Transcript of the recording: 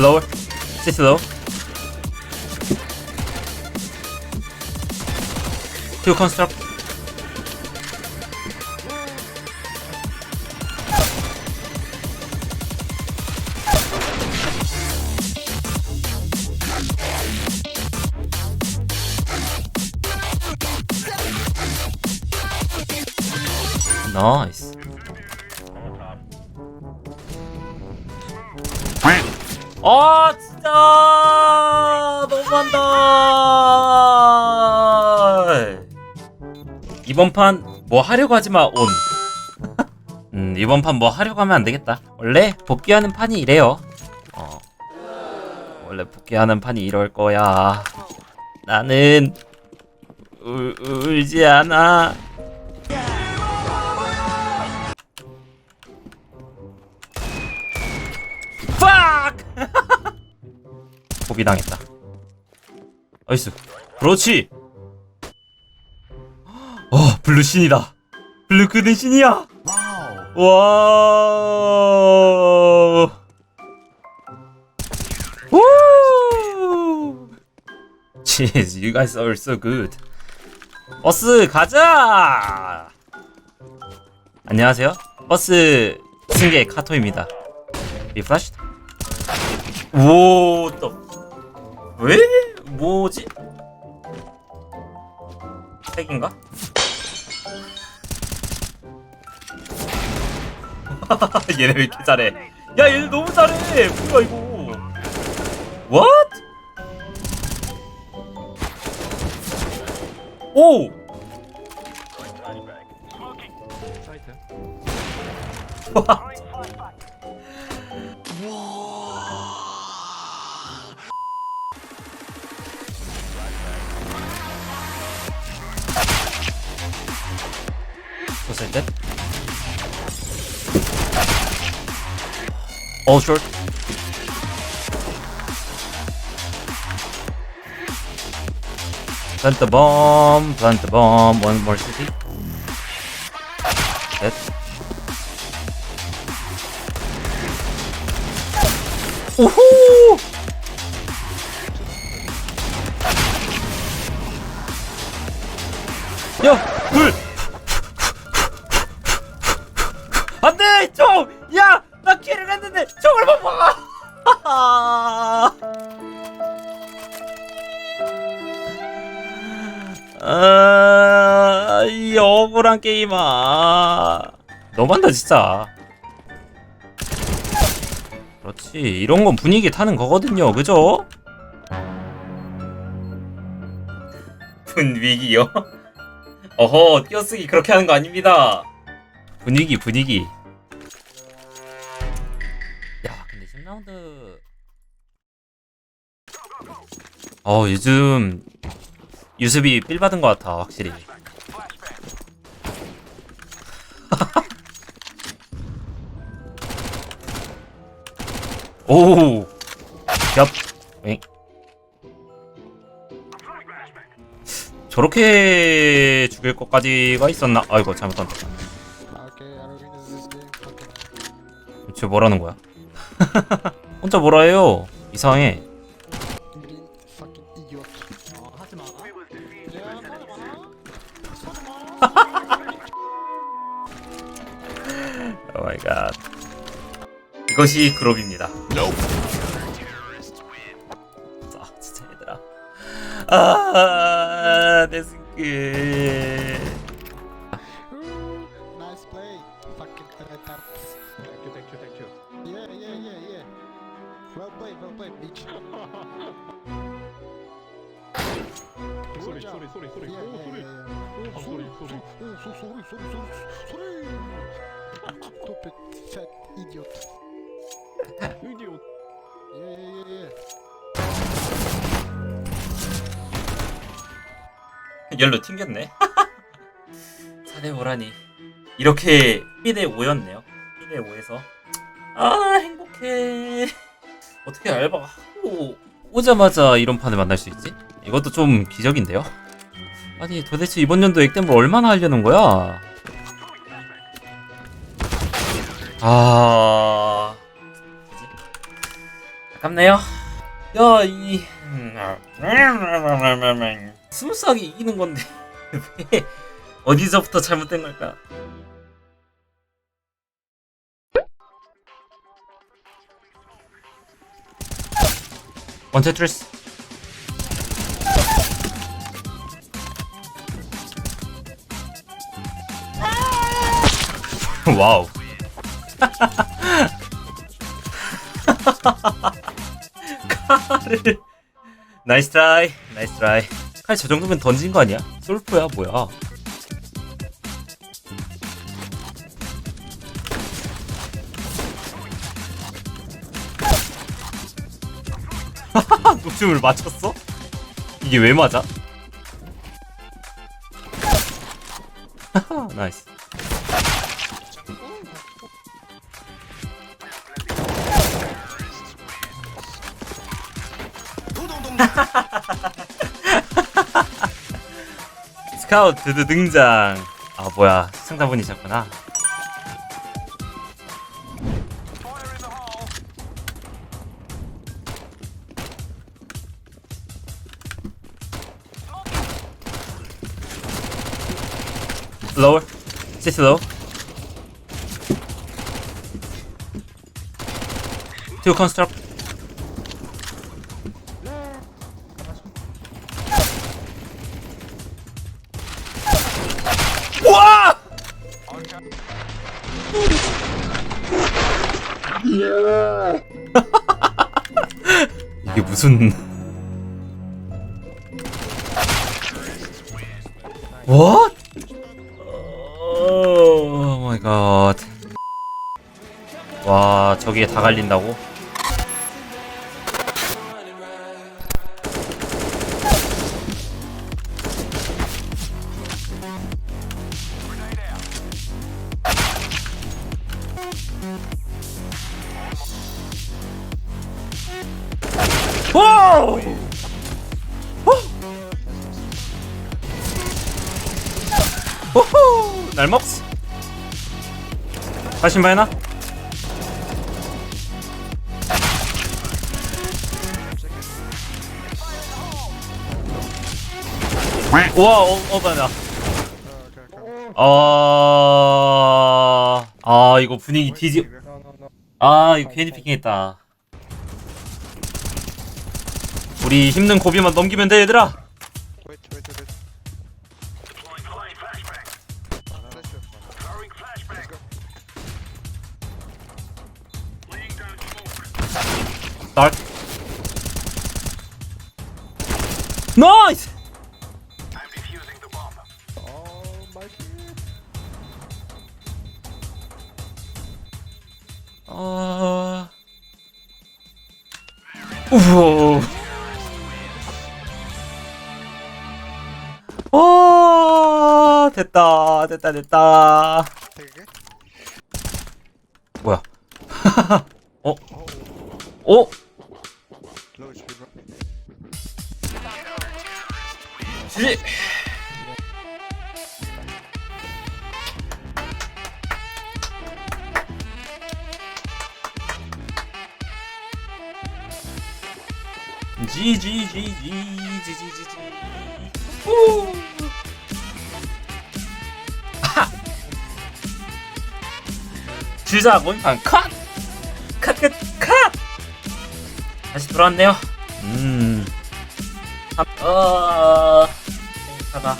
Lower. Sit low. Two construct. Nice. 아 진짜 너무한다. 이번 판 뭐 하려고 하지 마 온. 음 이번 판 뭐 하려고 하면 안 되겠다. 원래 복귀하는 판이 이래요. 어 원래 복귀하는 판이 이럴 거야. 나는 울, 울지 않아. 고비 당했다. 나이스. 그렇지. 어, 블루 신이다. 블루 그는 신이야. 와. 우! Jeez, you guys are so good. 버스 가자. 안녕하세요. 버스 승객 카토입니다. 리프레시? 오, 또. 왜? 뭐지? 색인가? 얘네 왜 이렇게 잘해? 야, 얘네 너무 잘해! 뭐야, 이거? What? 오! What's that? All short. Plant the bomb, plant the bomb, one more city. Dead. Woohoo! 야, 불! 먹어! 아, 이 억울한 게임아. 너무한다 진짜. 그렇지 이런 건 분위기 타는 거거든요 그죠? 분위기요? 어허 띄어쓰기 그렇게 하는 거 아닙니다 분위기 분위기 야 근데 10라운드 어 요즘 유습이 삘 받은 것 같아 확실히 오우 얍 엥. 저렇게 죽일 것까지가 있었나? 아이고 잘못 던졌다 Okay, I don't win this game. Fucking 쟤 뭐라는 거야? 혼자 뭐라 해요? 이상해. green, fucking idiot. 어, 하지 마. Yeah, 오 마이 갓. 이것이 그룹입니다. 아, 진짜 얘들아. 아, 내 승급. Fucking retards. 땡큐 땡큐 땡큐. Yeah, yeah, yeah, yeah. Well played, well played, bitch. 소리. 소리 소리 소리. Yeah, 오 yeah, 소리. yeah, yeah. 오 소리 소리. Oh, so sorry, sorry, sorry, sorry. Stupid fat idiot. 이디오. Yeah, yeah, yeah, yeah. 열로 튕겼네. 4대 5라니. 이렇게 1대 5였네요. 1대 5에서. 아, 행복해. 어떻게 알바가 하고 오자마자 이런 판을 만날 수 있지? 이것도 좀 기적인데요? 아니, 도대체 이번 연도 액땜을 얼마나 하려는 거야? 아. 아깝네요. 야, 이 스무스하게 이기는 건데 왜 어디서부터 잘못된 걸까? 원체 트리스 와우 칼을. 나이스 트라이 나이스 트라이 칼 저 정도면 던진 거 아니야? 솔프야 뭐야 녹줌을 맞췄어? 이게 왜 맞아? 나이스 스카우트 등장 아 뭐야 시청자분이셨구나 lower sit low two construct 와! 이게 무슨 What? 저기에 다 갈린다고? 날 먹스. 다시 봐야 나? 우와, 어, 어, 봐나. 아, 아, 이거 분위기 뒤지. 아, 이거 괜히 피킹했다. 우리 힘든 고비만 넘기면 돼, 얘들아. Dark. 우후. 와, 됐다, 됐다, 됐다. 뭐야? 어? 어? Bro. 지지. 지 지지지지지지지. 후. 아하. 주자 원판 컷. 컷컷 컷. 다시 돌아왔네요. 음. 어. 하다.